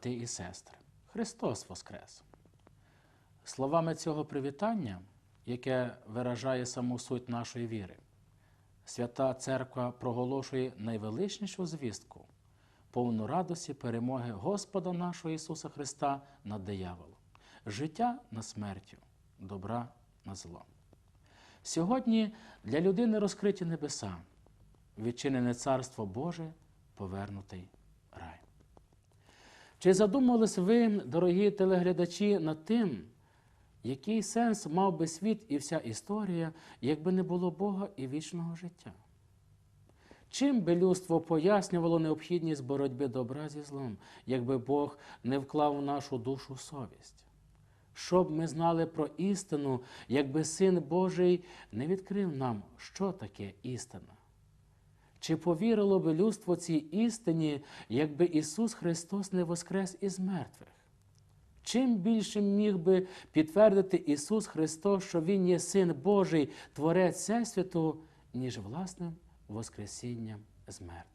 Брати і сестри, Христос Воскрес! Словами цього привітання, яке виражає саму суть нашої віри, Свята Церква проголошує найвеличнішу звістку, повну радості перемоги Господа нашого Ісуса Христа над дияволом, життя над смертю, добра над злом. Сьогодні для людини розкриті небеса, відчинене Царство Боже, повернутий рай. Чи задумувались ви, дорогі телеглядачі, над тим, який сенс мав би світ і вся історія, якби не було Бога і вічного життя? Чим би людство пояснювало необхідність боротьби добра зі злом, якби Бог не вклав в нашу душу совість? Щоб ми знали про істину, якби Син Божий не відкрив нам, що таке істина? Чи повірило би людство цій істині, якби Ісус Христос не воскрес із мертвих? Чим більше міг би підтвердити Ісус Христос, що Він є Син Божий, Творець Всесвіту, ніж власним Воскресінням з мертвих?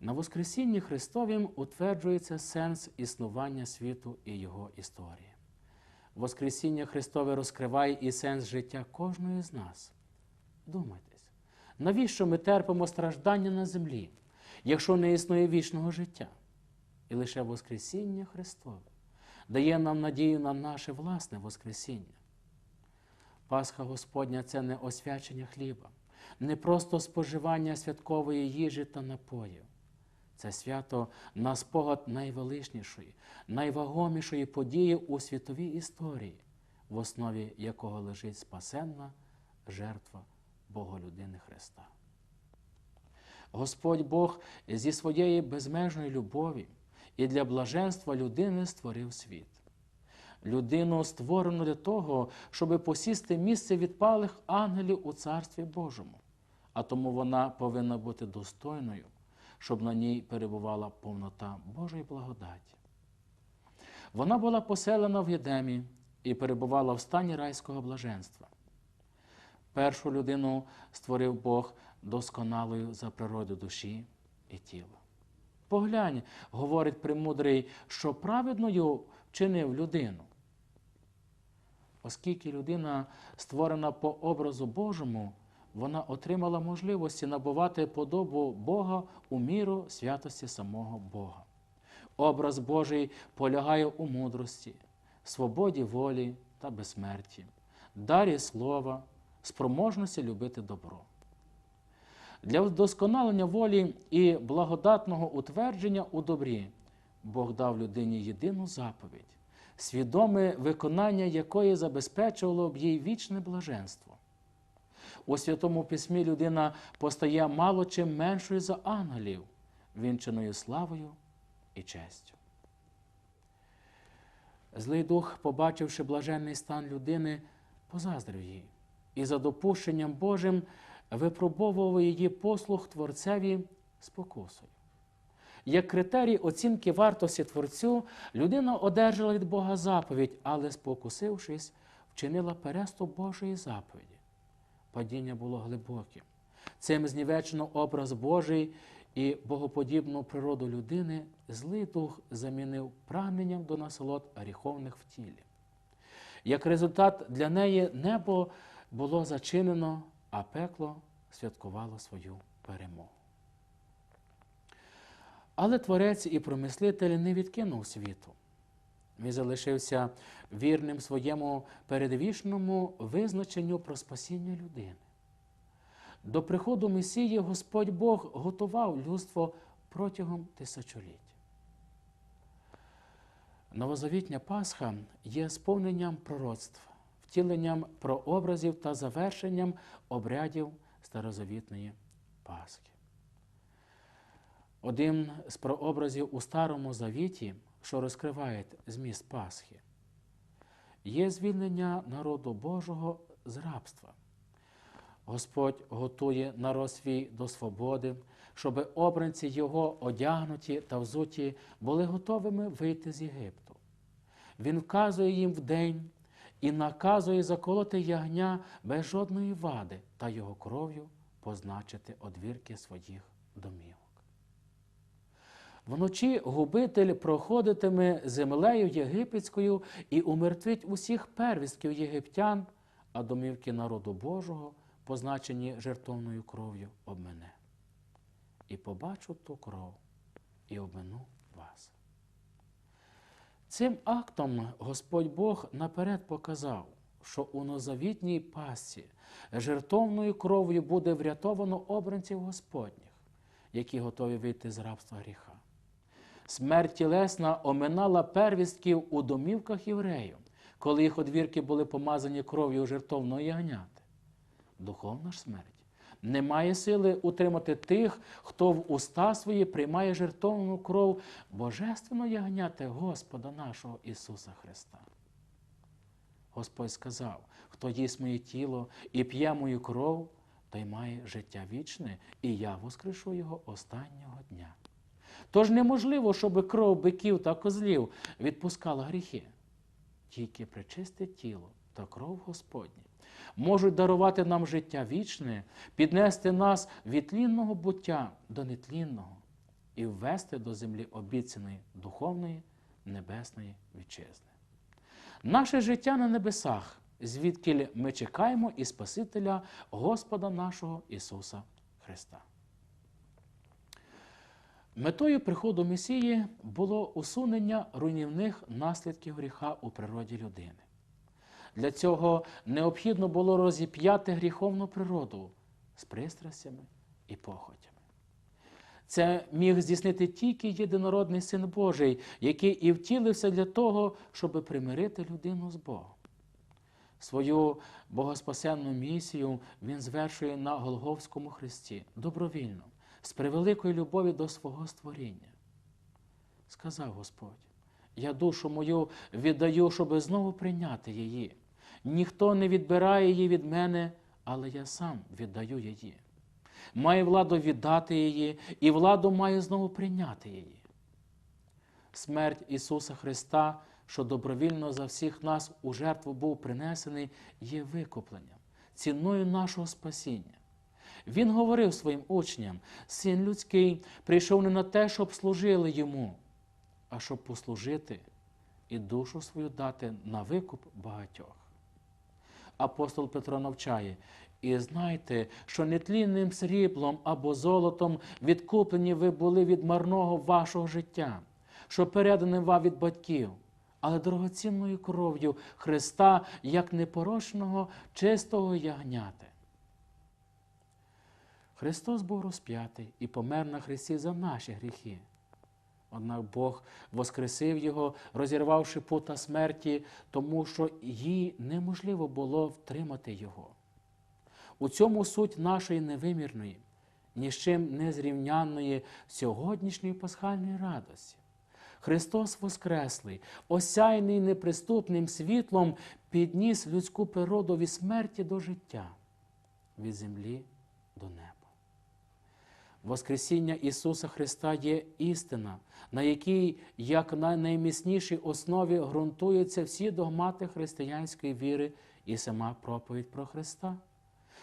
На Воскресінні Христовім утверджується сенс існування світу і його історії. Воскресіння Христове розкриває і сенс життя кожної з нас. Думайтесь, навіщо ми терпимо страждання на землі, якщо не існує вічного життя? І лише Воскресіння Христове дає нам надію на наше власне Воскресіння. Пасха Господня це не освячення хліба, не просто споживання святкової їжі та напоїв. Це свято на спогад найвеличнішої, найвагомішої події у світовій історії, в основі якого лежить спасенна жертва Боголюдини Христа. Господь Бог зі своєї безмежної любові і для блаженства людини створив світ. Людину створено для того, щоб посісти місце відпалих ангелів у Царстві Божому, а тому вона повинна бути достойною, щоб на ній перебувала повнота Божої благодаті. Вона була поселена в Єдемі і перебувала в стані райського блаженства. Першу людину створив Бог досконалою за природу душі і тіла. Поглянь, говорить премудрий, що праведною вчинив людину. Оскільки людина створена по образу Божому, вона отримала можливості набувати подобу Бога у міру святості самого Бога. Образ Божий полягає у мудрості, свободі волі та безсмерті, дарі слова, спроможності любити добро. Для вдосконалення волі і благодатного утвердження у добрі Бог дав людині єдину заповідь, свідоме виконання якої забезпечувало б їй вічне блаженство. У Святому Письмі людина постає мало чим меншою за ангелів, вінченою славою і честю. Злий дух, побачивши блаженний стан людини, позаздрив їй і за допущенням Божим випробовував її послуг Творцеві спокусою. Як критерій оцінки вартості Творцю, людина одержала від Бога заповідь, але, спокусившись, вчинила переступ Божої заповіді. Падіння було глибоким. Цим знівечено образ Божий і богоподібну природу людини, злий дух замінив прагненням до насолод гріховних в тілі. Як результат, для неї небо було зачинено, а пекло святкувало свою перемогу. Але творець і промислитель не відкинув світу. Він залишився вірним своєму передвічному визначенню про спасіння людини. До приходу Месії Господь Бог готував людство протягом тисячоліть. Новозавітня Пасха є сповненням пророцтв, втіленням прообразів та завершенням обрядів старозавітної Пасхи. Один з прообразів у Старому Завіті, що розкриває зміст Пасхи, є звільнення народу Божого з рабства. Господь готує народ свій до свободи, щоб обранці його одягнуті та взуті були готовими вийти з Єгипту. Він вказує їм вдень і наказує заколоти ягня без жодної вади та його кров'ю позначити одвірки своїх домівок. Вночі губитель проходитиме землею єгипетською і умертвить усіх первістків єгиптян, а домівки народу Божого, позначені жертовною кров'ю, обмене. І побачу ту кров, і обмину вас. Цим актом Господь Бог наперед показав, що у нозавітній пасці жертовною кров'ю буде врятовано обранців Господніх, які готові вийти з рабства гріха. Смерть тілесна оминала первістків у домівках євреїв, коли їх одвірки були помазані кров'ю жертовного ягняти. Духовна ж смерть не має сили утримати тих, хто в уста свої приймає жертовну кров божественно ягняти Господа нашого Ісуса Христа. Господь сказав, хто їсть моє тіло і п'є мою кров, той має життя вічне, і я воскрешу його останнього дня. Тож неможливо, щоб кров биків та козлів відпускала гріхи. Тільки причисте тіло та кров Господні можуть дарувати нам життя вічне, піднести нас від тлінного буття до нетлінного і ввести до землі обіцяної духовної небесної вітчизни. Наше життя на небесах, звідки ми чекаємо і Спасителя Господа нашого Ісуса Христа. Метою приходу Месії було усунення руйнівних наслідків гріха у природі людини. Для цього необхідно було розіп'яти гріховну природу з пристрастями і похотями. Це міг здійснити тільки єдинородний Син Божий, який і втілився для того, щоб примирити людину з Богом. Свою богоспасенну місію він звершує на Голговському хресті добровільно, з превеликої любові до свого створіння. Сказав Господь: я душу мою віддаю, щоб знову прийняти її. Ніхто не відбирає її від мене, але я сам віддаю її. Має владу віддати її, і владу має знову прийняти її. Смерть Ісуса Христа, що добровільно за всіх нас у жертву був принесений, є викупленням, ціною нашого спасіння. Він говорив своїм учням: Син людський прийшов не на те, щоб служили йому, а щоб послужити і душу свою дати на викуп багатьох. Апостол Петро навчає, і знайте, що нетлінним сріблом або золотом відкуплені ви були від марного вашого життя, що передані вам від батьків, але дорогоцінною кров'ю Христа, як непорочного, чистого ягняти. Христос був розп'ятий і помер на Христі за наші гріхи. Однак Бог воскресив його, розірвавши пута смерті, тому що їй неможливо було втримати його. У цьому суть нашої невимірної, ні з чим не сьогоднішньої пасхальної радості. Христос Воскреслий, осяйний неприступним світлом, підніс людську природу від смерті до життя, від землі до неба. Воскресіння Ісуса Христа є істина, на якій, як на найміцнішій основі, ґрунтуються всі догмати християнської віри і сама проповідь про Христа.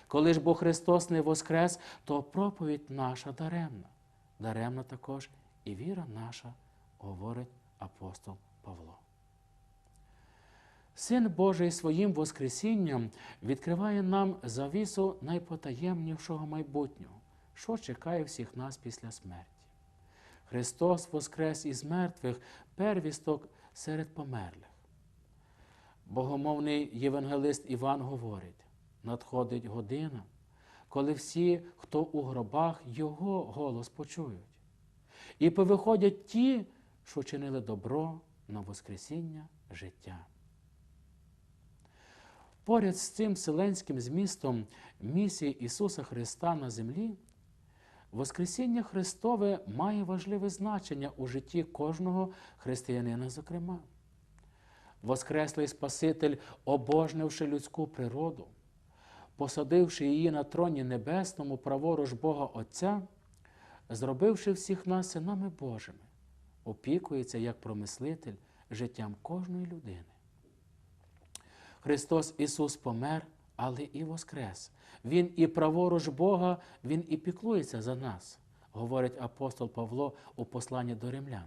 Коли ж бо Христос не воскрес, то проповідь наша даремна. Даремна також і віра наша, говорить апостол Павло. Син Божий своїм Воскресінням відкриває нам завісу найпотаємнішого майбутнього що чекає всіх нас після смерті. Христос воскрес із мертвих первісток серед померлих. Богомовний євангелист Іван говорить: надходить година, коли всі, хто у гробах, Його голос почують, і повиходять ті, що чинили добро на Воскресіння життя. Поряд з цим вселенським змістом місії Ісуса Христа на землі Воскресіння Христове має важливе значення у житті кожного християнина, зокрема. Воскреслий Спаситель, обожнивши людську природу, посадивши її на троні небесному, праворуч Бога Отця, зробивши всіх нас синами Божими, опікується як промислитель життям кожної людини. Христос Ісус помер але і воскрес. Він і праворуч Бога, Він і піклується за нас. говорить апостол Павло у посланні до римлян.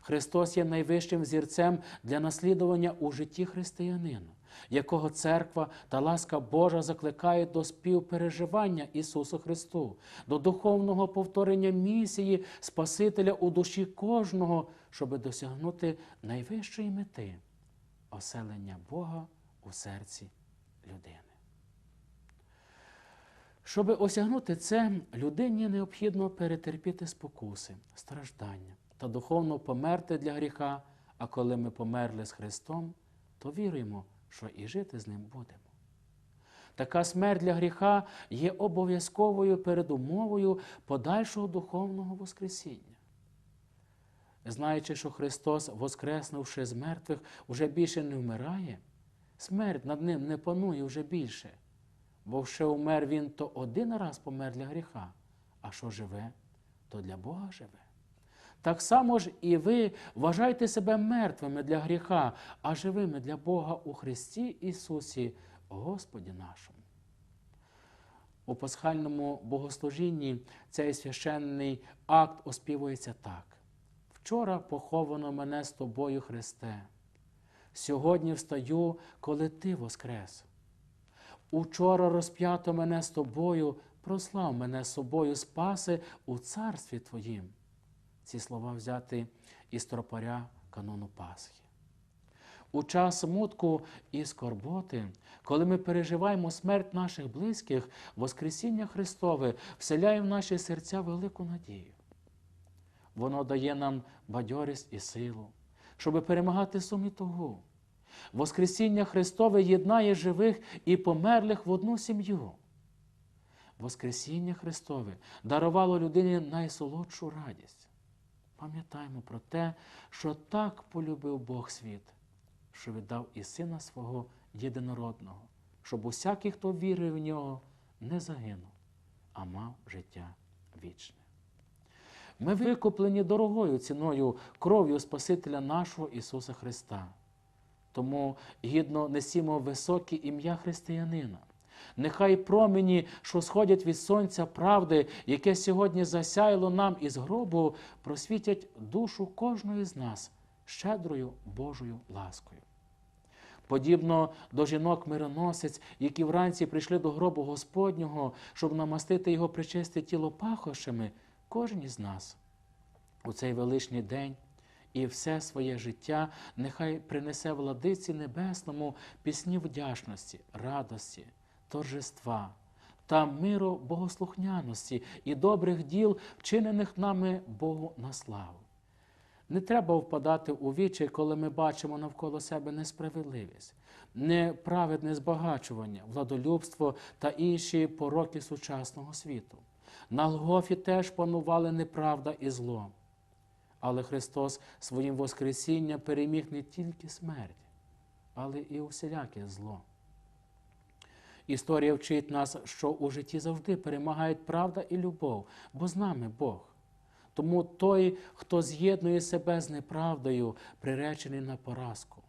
Христос є найвищим зірцем для наслідування у житті християнина, якого церква та ласка Божа закликають до співпереживання Ісусу Христу, до духовного повторення місії Спасителя у душі кожного, щоб досягнути найвищої мети оселення Бога у серці людини. Щоб осягнути це, людині необхідно перетерпіти спокуси, страждання та духовно померти для гріха. А коли ми померли з Христом, то віруємо, що і жити з ним будемо. Така смерть для гріха є обов'язковою передумовою подальшого духовного Воскресіння. Знаючи, що Христос, воскреснувши з мертвих, уже більше не вмирає, смерть над ним не панує вже більше. Бо ще умер він то один раз помер для гріха, а що живе, то для Бога живе. Так само ж і ви вважайте себе мертвими для гріха, а живими для Бога у Христі Ісусі, Господі нашому. У пасхальному богослужінні цей священний акт оспівується так. Вчора поховано мене з тобою, Христе. Сьогодні встаю, коли Ти воскрес. Учора розп'ято мене з тобою, прослав мене собою, спаси у царстві Твоїм. Ці слова взяти із тропаря канону Пасхи. У час смутку і скорботи, коли ми переживаємо смерть наших близьких, Воскресіння Христове вселяє в наші серця велику надію. Воно дає нам бадьорість і силу, щоб перемагати сум тугу. Воскресіння Христове єднає живих і померлих в одну сім'ю. Воскресіння Христове дарувало людині найсолодшу радість. Пам'ятаємо про те, що так полюбив Бог світ, що віддав і Сина свого єдинородного, щоб усякий, хто вірив в нього, не загинув, а мав життя вічне. Ми викуплені дорогою ціною кров'ю Спасителя нашого Ісуса Христа. Тому гідно несімо високе ім'я християнина. Нехай промені, що сходять від сонця правди, яке сьогодні засяяло нам із гробу, просвітять душу кожної з нас щедрою Божою ласкою. Подібно до жінок мироносець, які вранці прийшли до гробу Господнього, щоб намастити його причисте тіло пахощами, кожен із нас у цей величний день і все своє життя нехай принесе владиці небесному пісні вдячності, радості, торжества та миру богослухняності і добрих діл, вчинених нами Богу на славу. Не треба впадати у вічі, коли ми бачимо навколо себе несправедливість, неправедне збагачування, владолюбство та інші пороки сучасного світу. На Голгофі теж панували неправда і зло. Але Христос своїм Воскресінням переміг не тільки смерть, але і усіляке зло. Історія вчить нас, що у житті завжди перемагають правда і любов, бо з нами Бог. Тому той, хто з'єднує себе з неправдою, приречений на поразку.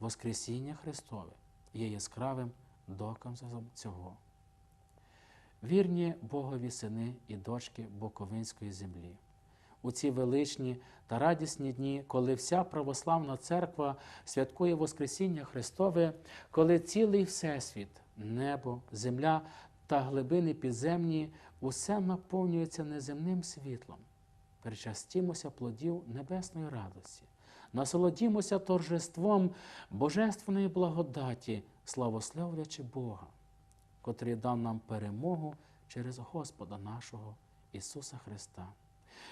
Воскресіння Христове є яскравим доказом цього. Вірні Богові сини і дочки Буковинської землі. У ці величні та радісні дні, коли вся православна церква святкує Воскресіння Христове, коли цілий Всесвіт, небо, земля та глибини підземні усе наповнюється неземним світлом. Перечастімося плодів небесної радості, насолодімося торжеством Божественної благодаті, славословлячи Бога, котрий дав нам перемогу через Господа нашого Ісуса Христа,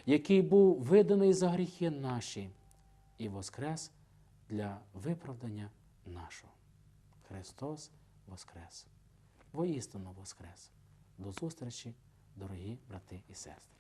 який був виданий за гріхи наші і воскрес для виправдання нашого. Христос Воскрес! Воістину Воскрес! До зустрічі, дорогі брати і сестри!